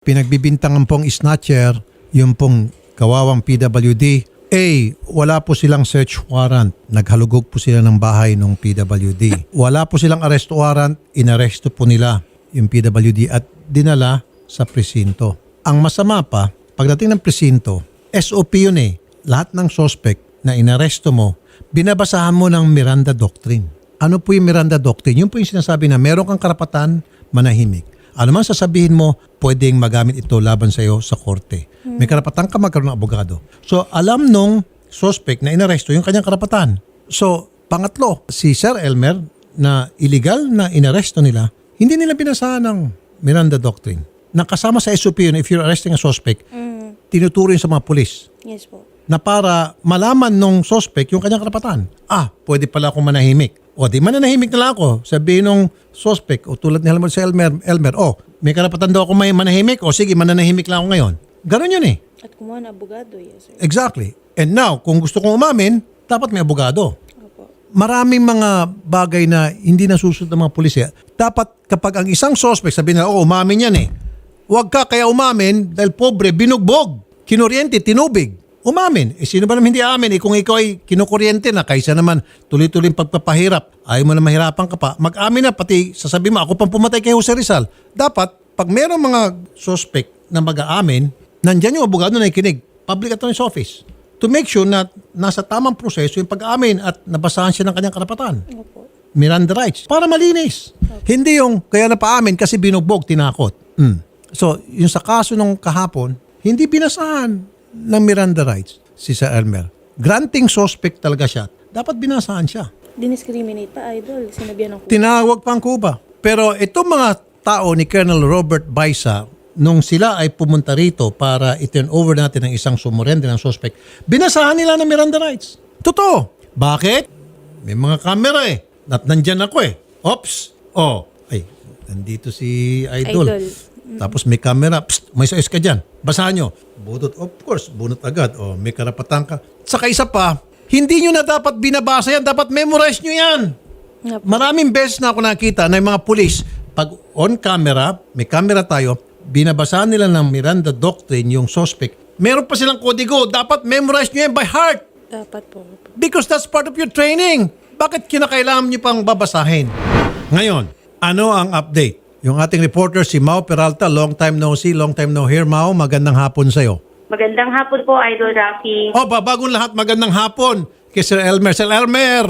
Pinagbibintangan pong snatcher, yung pong kawawang PWD. A, wala po silang search warrant. Naghalugog po sila ng bahay ng PWD. Wala po silang arrest warrant. Inaresto po nila yung PWD at dinala sa presinto. Ang masama pa, pagdating ng presinto, SOP yun eh. Lahat ng suspect na inaresto mo, binabasahan mo ng Miranda Doctrine. Ano po yung Miranda Doctrine? Yun po yung sinasabi na meron kang karapatan manahimik. Ano man sasabihin mo, pwedeng magamit ito laban sa iyo sa korte. May karapatan ka magkaroon ng abogado. So, alam nung suspect na inaresto yung kanyang karapatan. So, pangatlo, si Sir Elmer na illegal na inaresto nila, hindi nila binasahan ng Miranda Doctrine. Nakasama sa SOP yun, if you're arresting a suspect, tinuturo yun sa mga pulis Yes po. na para malaman nung suspect yung kanyang karapatan. Ah, pwede pala akong manahimik. O di mananahimik na lang ako. Sabihin nung suspect, o tulad ni Elmer sa Elmer, Elmer, oh, may karapatan daw ako may manahimik. O sige, mananahimik lang ako ngayon. Ganon yun eh. At kumuha na abogado, yes sir. Exactly. And now, kung gusto kong umamin, dapat may abogado. Opo. Maraming mga bagay na hindi nasusunod ng mga pulisya. Dapat kapag ang isang suspect, sabihin na, oh, umamin yan eh. Huwag ka kaya umamin dahil pobre, binugbog, kinuryente, tinubig. Umamin. Eh, sino ba naman hindi amin? Eh, kung ikaw ay kinukuryente na, kaysa naman tuloy-tuloy pagpapahirap, ayaw mo na mahirapan ka pa, mag-amin na, pati sasabihin mo, ako pang pumatay kay Jose Rizal. Dapat, pag mayroong mga suspect na mag-aamin, nandyan yung abogado na ikinig, public attorney's office, to make sure na nasa tamang proseso yung pag-amin at nabasahan siya ng kanyang karapatan. Opo. Miranda rights. Para malinis. Hindi yung kaya na paamin kasi binugbog, tinakot. Mm. So, yung sa kaso nung kahapon, hindi binasahan ng Miranda rights si Sir Elmer. Granting suspect talaga siya. Dapat binasahan siya. Diniscriminate pa, idol. Sinabihan ng Tinawag pang Cuba. Pero itong mga tao ni Colonel Robert Baisa, nung sila ay pumunta rito para i-turn over natin ng isang sumurende ng suspect, binasahan nila ng Miranda rights. Totoo. Bakit? May mga camera eh. At nandyan ako eh. Ops. Oh. Ay, nandito si Idol. Idol. Tapos may camera. Psst, may size ka dyan. Basahan nyo. Bunot. Of course, bunot agad. Oh, may karapatan ka. Saka isa pa, hindi nyo na dapat binabasa yan. Dapat memorize nyo yan. Po. Maraming beses na ako nakita na yung mga pulis, pag on camera, may camera tayo, binabasahan nila ng Miranda Doctrine yung suspect. Meron pa silang kodigo. Dapat memorize nyo yan by heart. Dapat po. Because that's part of your training. Bakit kinakailangan nyo pang babasahin? Ngayon, ano ang update? Yung ating reporter si Mau Peralta, long time no see, long time no hear. Mau, magandang hapon sa'yo. Magandang hapon po, Idol Rocky. O, ba, bagong lahat, magandang hapon kay Sir Elmer. Sir Elmer,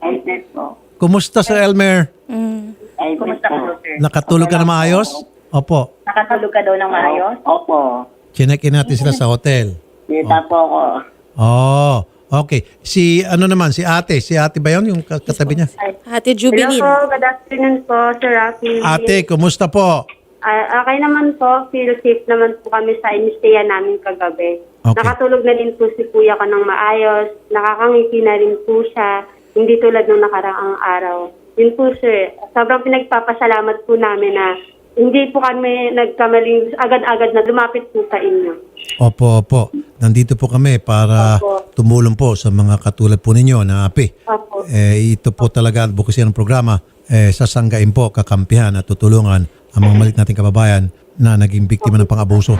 Elmer po. kumusta Sir Elmer? Mm. Ay, kumusta ka, sir? Nakatulog ka na maayos? Opo. Nakatulog ka daw ng maayos? Opo. Chinek-in natin sila sa hotel. Dita po ako. Oh, okay. Si ano naman, si ate. Si ate ba yun, yung ka- katabi niya? Ate Hello Jubilin. po, good afternoon po, Sir Rocky. Ate, kumusta po? Ah, okay naman po, feel safe naman po kami sa inistiya namin kagabi. Okay. Nakatulog na din po si kuya ko ng maayos. Nakakangiti na rin po siya. Hindi tulad ng nakaraang araw. Yun po, sir. Sobrang pinagpapasalamat po namin na hindi po kami nagkamaling agad-agad na lumapit po sa inyo. Opo, opo. Nandito po kami para Opo. tumulong po sa mga katulad po ninyo na api. Opo. Eh, ito po talaga advocacy ng programa. Eh, sasanggain po, kakampihan at tutulungan ang mga malit nating kababayan na naging biktima ng pang-abuso.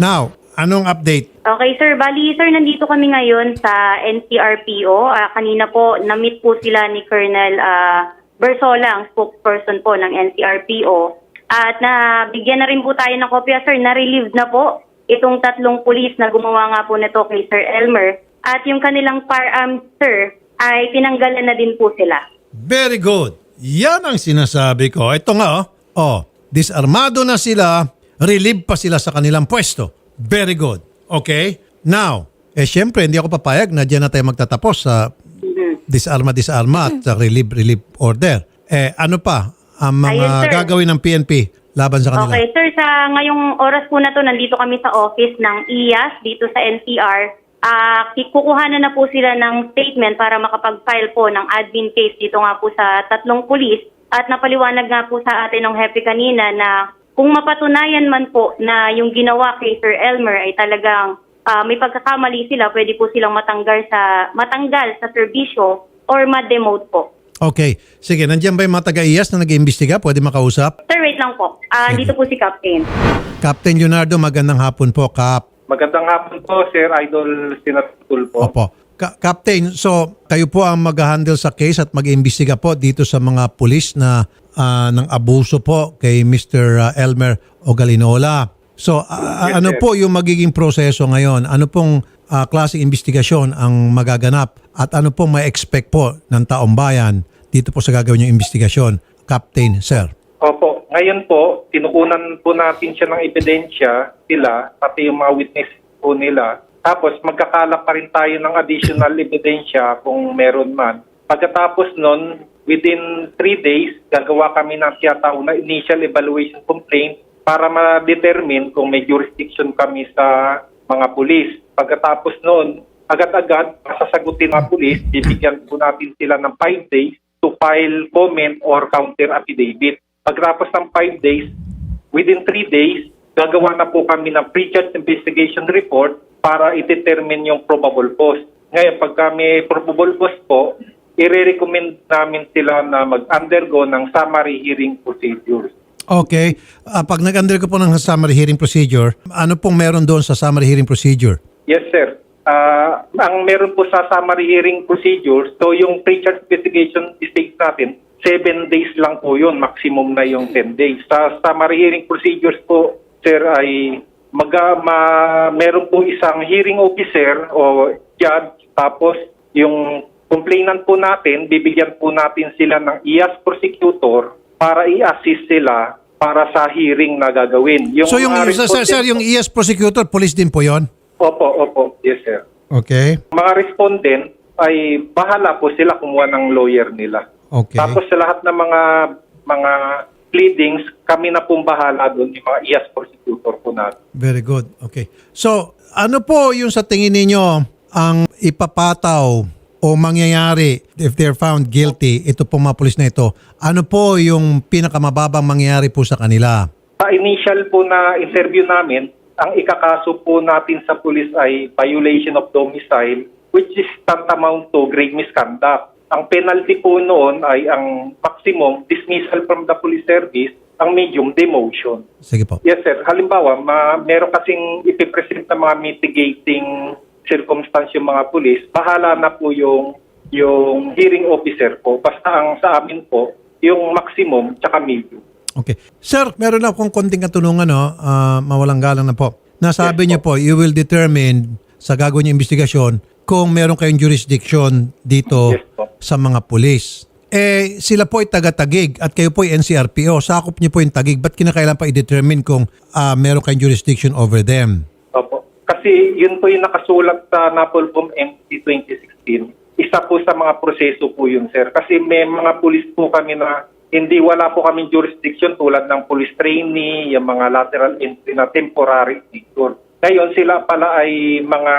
Now, anong update? Okay, sir. Bali, sir, nandito kami ngayon sa NCRPO. Ah, kanina po, na-meet po sila ni Colonel ah, Bersola, ang spokesperson po ng NCRPO. At nabigyan na rin po tayo ng kopya, sir. Na-relieve na po itong tatlong pulis na gumawa nga po nito kay Sir Elmer. At yung kanilang firearms, sir, ay tinanggalan na din po sila. Very good. Yan ang sinasabi ko. Ito nga, oh. oh disarmado na sila, relieve pa sila sa kanilang pwesto. Very good. Okay? Now, eh syempre, hindi ako papayag na dyan na tayo magtatapos sa disarma, disarma at sa relieve, relieve order. Eh, ano pa ang mga Ayun, sir. gagawin ng PNP laban sa kanila? Okay, sir, sa ngayong oras po na to, nandito kami sa office ng IAS dito sa NCR. Ah, kukuhanan na po sila ng statement para makapag-file po ng admin case dito nga po sa tatlong pulis. At napaliwanag nga po sa atin ng happy kanina na kung mapatunayan man po na yung ginawa kay Sir Elmer ay talagang ah, may pagkakamali sila, pwede po silang matanggal sa matanggal sa serbisyo or ma-demote po. Okay. Sige, nandiyan ba yung mga taga-IAS na nag-iimbestiga? Pwede makausap? Sir, wait lang po. Ah, dito po si Captain. Captain Leonardo, magandang hapon po, Cap. Magandang hapon po, Sir Idol Sinatul po. Opo. Ka- Captain, so kayo po ang mag-handle sa case at mag-iimbestiga po dito sa mga pulis na ah, ng abuso po kay Mr. Elmer Ogalinola. So ah, Yes, ano sir. po yung magiging proseso ngayon? Ano pong ah, klaseng investigasyon ang magaganap at ano pong may expect po ng taong bayan dito po sa gagawin yung investigasyon? Captain, sir. Opo, ngayon po, tinukunan po natin siya ng ebidensya, sila, pati yung mga witness po nila. Tapos magkakalap pa rin tayo ng additional ebidensya kung meron man. Pagkatapos nun, within three days, gagawa kami ng tiyatawag na initial evaluation complaint para ma-determine kung may jurisdiction kami sa mga pulis. Pagkatapos nun, agad-agad, sasagutin ng pulis, bibigyan po natin sila ng five days to file comment or counter affidavit. Pagkatapos ng five days, within three days, gagawa na po kami ng pre-charge investigation report para i-determine yung probable cause. Ngayon, pag kami probable cause po, i-recommend namin sila na mag-undergo ng summary hearing procedures. Okay. Ah, pag nag-undergo po ng summary hearing procedure, ano pong meron doon sa summary hearing procedure? Yes, sir. Ah, ang meron po sa summary hearing procedures, so yung pre-charge investigation stage natin, 7 days lang po yun, maximum na yung 10 days. Sa summary hearing procedures po, sir, ay maga, ma, meron po isang hearing officer o judge, tapos yung complainant po natin, bibigyan po natin sila ng IAS prosecutor para i-assist sila para sa hearing na gagawin. so yung, sir, sir, sir, yung ES prosecutor, police din po yon. Opo, opo. Yes, sir. Okay. Mga respondent ay bahala po sila kumuha ng lawyer nila. Okay. Tapos sa lahat ng mga mga pleadings, kami na pong bahala doon, yung mga IAS prosecutor po natin. Very good. Okay. So, ano po yung sa tingin ninyo ang ipapataw o mangyayari if they're found guilty, ito pong mga pulis na ito, ano po yung pinakamababang mangyayari po sa kanila? Sa initial po na interview namin, ang ikakaso po natin sa police ay violation of domicile which is tantamount to grave misconduct. Ang penalty po noon ay ang maximum dismissal from the police service, ang medium demotion. Sige po. Yes, sir. Halimbawa, ma meron kasing ipipresent na mga mitigating circumstance yung mga pulis, bahala na po yung yung hearing officer po. Basta ang sa amin po, yung maximum tsaka medium. Okay. Sir, meron akong konting katunungan, no? Ah, mawalang galang na po. Nasabi Yes niyo po, you will determine sa gagawin niyo investigasyon kung meron kayong jurisdiction dito Yes po. sa mga pulis. Eh, sila po ay taga-tagig at kayo po ay NCRPO. Sakop niyo po yung tagig. Ba't kinakailan pa i-determine kung ah, meron kayong jurisdiction over them? Opo. Kasi yun po yung nakasulat sa Napolcom MC 2016. Isa po sa mga proseso po yun, sir. Kasi may mga pulis po kami na hindi wala po kami jurisdiction tulad ng police trainee, yung mga lateral entry na temporary figure. Ngayon sila pala ay mga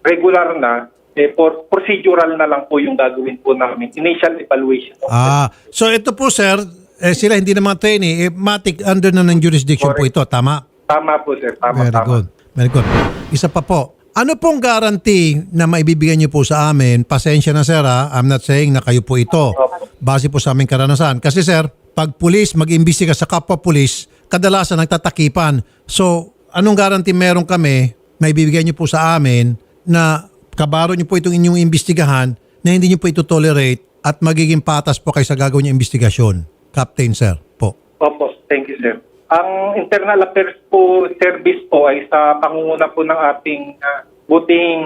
regular na, eh, for procedural na lang po yung gagawin po namin. Initial evaluation. Ah, so ito po sir, eh, sila hindi na mga trainee, eh, matic under na ng jurisdiction po Correct. ito, tama? Tama po, sir. Tama, Very tama. good. Very good. Isa pa po. Ano pong guarantee na maibibigay niyo po sa amin? Pasensya na sir ha, I'm not saying na kayo po ito. Base po sa aming karanasan. Kasi sir, pag pulis mag-imbestiga sa kapwa pulis, kadalasan nagtatakipan. So, anong guarantee meron kami, maibibigay niyo po sa amin na kabaro niyo po itong inyong imbestigahan na hindi niyo po ito tolerate at magiging patas po kayo sa gagawin niyo investigasyon. Captain sir po. Opo, thank you sir. Ang internal affairs po service po ay sa pangunguna po ng ating ah, buting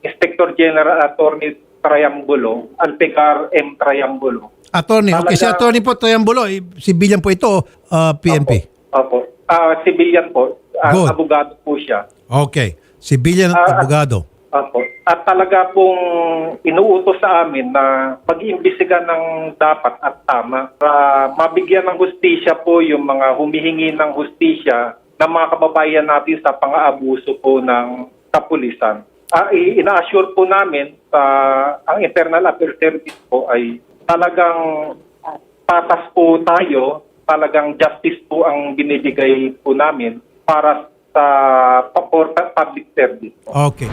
Inspector General Attorney Triangulo, Alpecar M. Triangulo. Attorney, okay. Si attorney po, Toyambulo, eh, civilian po ito, ah, PNP. Opo. Ah, civilian po. Good. abogado po siya. Okay. Civilian at Ah, abogado. Opo. At talaga pong inuutos sa amin na mag-iimbestiga ng dapat at tama para mabigyan ng hustisya po yung mga humihingi ng hustisya ng mga kababayan natin sa pang-aabuso po ng kapulisan. I- ina-assure po namin sa ang Internal Affairs Service po ay talagang patas po tayo, talagang justice po ang binibigay po namin para sa for public service. Okay.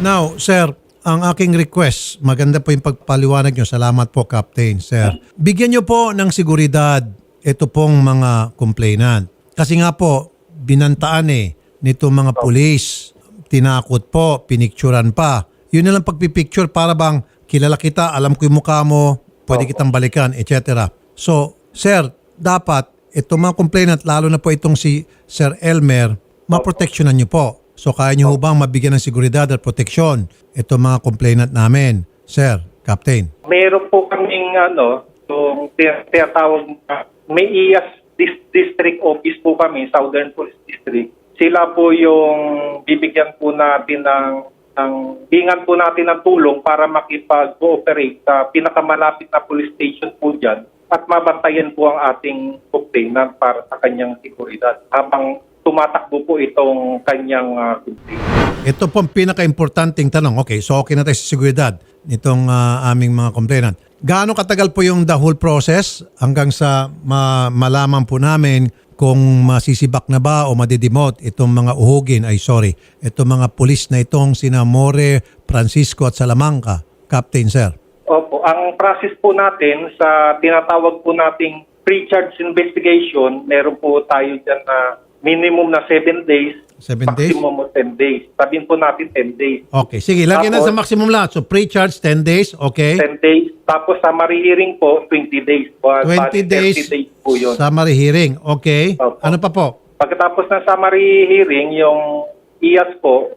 Now, sir, ang aking request, maganda po yung pagpaliwanag nyo. Salamat po, Captain, Sir. Bigyan nyo po ng seguridad ito pong mga complainant. Kasi nga po, binantaan eh, nito mga pulis. Tinakot po, pinicturan pa. Yun na lang pagpipicture para bang kilala kita, alam ko yung mukha mo, pwede kitang balikan, etc. So, Sir, dapat itong mga complainant, lalo na po itong si Sir Elmer, maproteksyonan nyo po. So, kaya nyo bang mabigyan ng seguridad at proteksyon itong mga complainant namin? Sir, Captain. Meron po kaming ano, yung tin- tinatawag na may IAS dis- district office po kami, Southern Police District. Sila po yung bibigyan po natin ng ng hingan po natin ng tulong para makipag-cooperate sa pinakamalapit na police station po dyan at mabantayan po ang ating complainant para sa kanyang seguridad habang tumatakbo po itong kanyang uh, complaint. Ito po ang pinaka-importanting tanong. Okay, so okay na tayo sa seguridad nitong ah, aming mga complainant. Gaano katagal po yung the whole process hanggang sa ma- malaman po namin kung masisibak na ba o madidemote itong mga uhugin, ay sorry, itong mga pulis na itong sina More, Francisco at Salamanca. Captain, sir. Opo, ang process po natin sa tinatawag po nating pre-charge investigation, meron po tayo dyan na minimum na 7 days, Seven days? maximum of 10 days. Sabihin po natin 10 days. Okay, sige, lagyan na Tapos- sa maximum lahat. So pre-charge 10 days, okay? 10 days. Tapos summary hearing po, 20 days. Ba- 20 bali, 30 days, days po yun. summary hearing, okay? Opo. Ano pa po? Pagkatapos ng summary hearing, yung IAS po,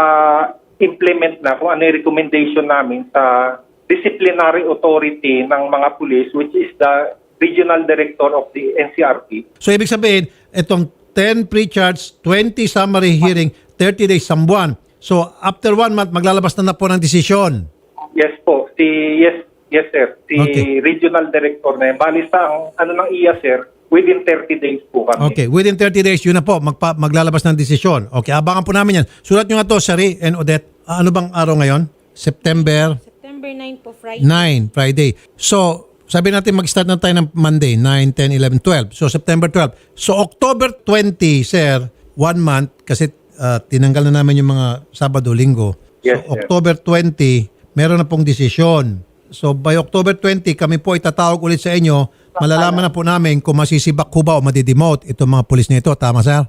ipapa-implement na kung ano yung recommendation namin sa disciplinary authority ng mga police, which is the regional director of the NCRP. So ibig sabihin, itong 10 pre-charge, 20 summary hearing, 30 days, isang buwan. So after one month, maglalabas na na po ng desisyon. Yes po, si yes yes sir, si Okay. regional director na yan. Bali sa ang ano ng iya sir, within 30 days po kami. Okay, within 30 days, yun na po, magpa, maglalabas ng desisyon. Okay, abangan po namin yan. Sulat nyo nga to, Shari and Odette. Ah, ano bang araw ngayon? September September 9 po, Friday. 9, Friday. So, sabi natin mag-start na tayo ng Monday, 9, 10, 11, 12. So, September 12. So, October 20, sir, one month, kasi ah, tinanggal na namin yung mga Sabado, Linggo. Yes, so, sir. October 20, meron na pong desisyon. So, by October 20, kami po itatawag ulit sa inyo. Malalaman na po namin kung masisibak ho ba o madidemote itong mga pulis na ito. Tama, sir?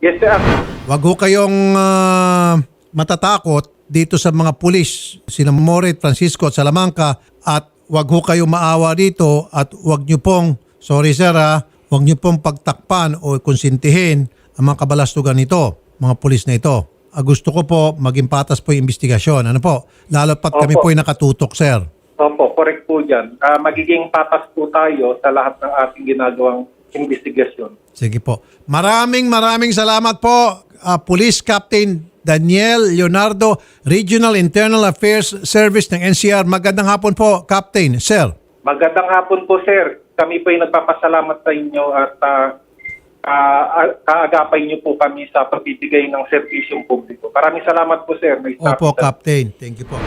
Yes sir. Wag ho kayong ah, matatakot dito sa mga pulis, sina Moret, Francisco at Salamanca at wag ho kayong maawa dito at wag nyo pong, sorry sir ha, wag nyo pong pagtakpan o konsintihin ang mga kabalastugan nito, mga pulis na ito. Ah, gusto ko po maging patas po yung investigasyon. Ano po? Lalo pat kami Opo. po yung nakatutok, sir. Opo, correct po dyan. Ah, magiging patas po tayo sa lahat ng ating ginagawang investigasyon. Sige po. Maraming maraming salamat po, ah, Police Captain Daniel Leonardo, Regional Internal Affairs Service ng NCR. Magandang hapon po, Captain. Sir. Magandang hapon po, sir. Kami po ay nagpapasalamat sa inyo at ah, kaagapay niyo po kami sa pagbibigay ng serbisyong publiko. Maraming salamat po, sir. May Opo, staff- Captain. Thank you po.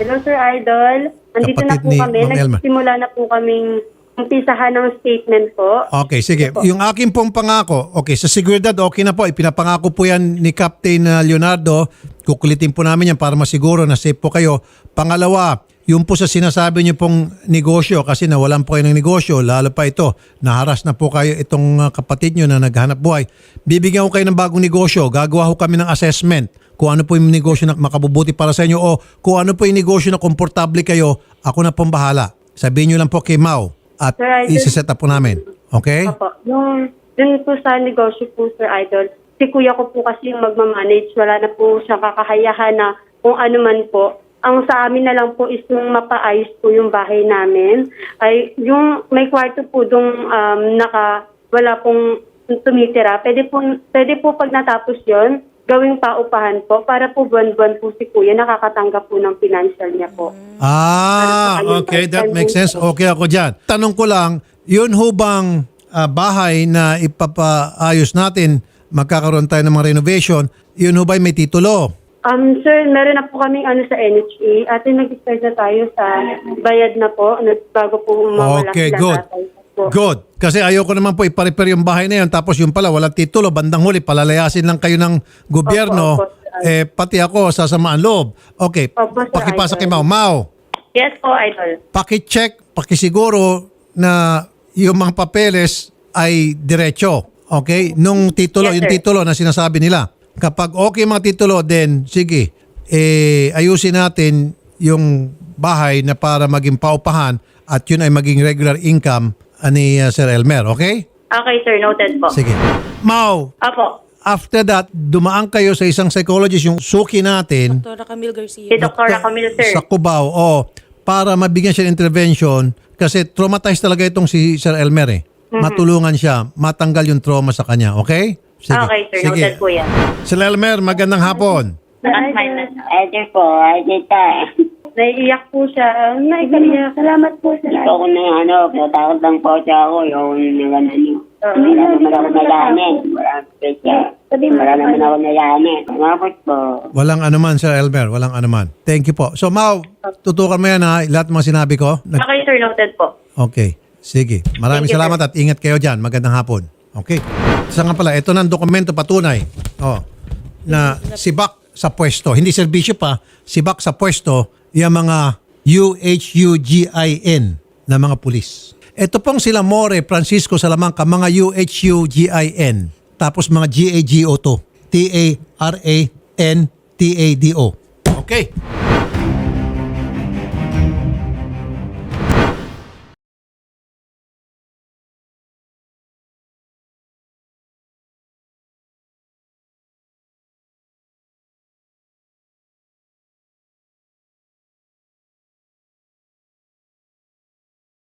Hello, Sir Idol. Nandito na Kapatid po ni kami. Nagsimula na po kaming umpisahan ng statement po. Okay, sige. Yung akin pong pangako, okay, sa seguridad, okay na po. Ipinapangako po yan ni Captain uh, Leonardo. Kukulitin po namin yan para masiguro na safe po kayo. Pangalawa, yung po sa sinasabi niyo pong negosyo, kasi nawalan po kayo ng negosyo, lalo pa ito, naharas na po kayo itong uh, kapatid niyo na naghanap buhay. Bibigyan ko kayo ng bagong negosyo. Gagawa ko kami ng assessment kung ano po yung negosyo na makabubuti para sa inyo o kung ano po yung negosyo na komportable kayo, ako na pong bahala. Sabihin niyo lang po kay Mau at Sir, I just- isi-set up po namin. Okay? Opo. Yung, dun po sa negosyo po, Sir Idol, si kuya ko po kasi yung magmamanage. Wala na po siyang kakahayahan na kung ano man po. Ang sa amin na lang po is yung mapaayos po yung bahay namin. Ay, yung may kwarto po dong um, naka, wala pong tumitira. Pwede po, pwede po pag natapos yon gawing paupahan po para po buwan-buwan po si kuya nakakatanggap po ng financial niya po. Ah, Para sa kanyang okay. That makes sense. po. Okay ako dyan. Tanong ko lang, yun ho bang ah, bahay na ipapaayos natin, magkakaroon tayo ng mga renovation, yun ho ba may titulo? Um, sir, meron na po kaming ano sa NHA at nag-start na tayo sa bayad na po ano, bago po mawala Okay, sila good. tatay po. Good. Kasi ayoko naman po ipa-repair yung bahay na yan tapos yung pala walang titulo, bandang huli palalayasin lang kayo ng gobyerno Opo, opo, eh, pati ako sasamaan loob. Okay, Opo, sir, pakipasa Idol. kay Mau. Mau, Yes po, Idol. pakicheck, pakisiguro na yung mga papeles ay diretso. Okay? Nung titulo, Yes, yung sir. titulo na sinasabi nila. Kapag okay mga titulo, then sige, eh, ayusin natin yung bahay na para maging paupahan at yun ay maging regular income ni uh, Sir Elmer. Okay? Okay, sir. Noted po. Sige. Mau, Opo. after that, dumaan kayo sa isang psychologist, yung suki natin, Dr. Camille Garcia. Si Dr. Camille, sir. sa Cubao, oh, para mabigyan siya ng intervention kasi traumatized talaga itong si Sir Elmer eh. Mm-hmm. Matulungan siya, matanggal yung trauma sa kanya, okay? Okay, sir. Noted po yan. Sir Elmer, magandang hapon. Ate po, ate ta. Naiiyak po siya. Naiiyak. Salamat po sa Ito ko na yung ano, natakot lang po siya ako, yung nagano niyo. Wala naman ako nalaman. Wala special. Wala naman ako nalaman. Salamat po. Walang anuman, Sir Elmer, walang anuman. Thank you po. So, Mau, tutukan mo yan ha, lahat ng mga sinabi ko. Nag- Okay, sir. Noted po. Okay. Sige. Maraming Thank you, salamat at ingat kayo dyan. Magandang hapon. Okay. Isa nga pala, ito na ang dokumento patunay. Oh, na sibak sa pwesto. Hindi serbisyo pa, sibak sa pwesto yung mga UHUGIN na mga pulis. Ito pong sila More, Francisco Salamanca, mga UHUGIN. Tapos mga GAGO to. T-A-R-A-N-T-A-D-O. Okay.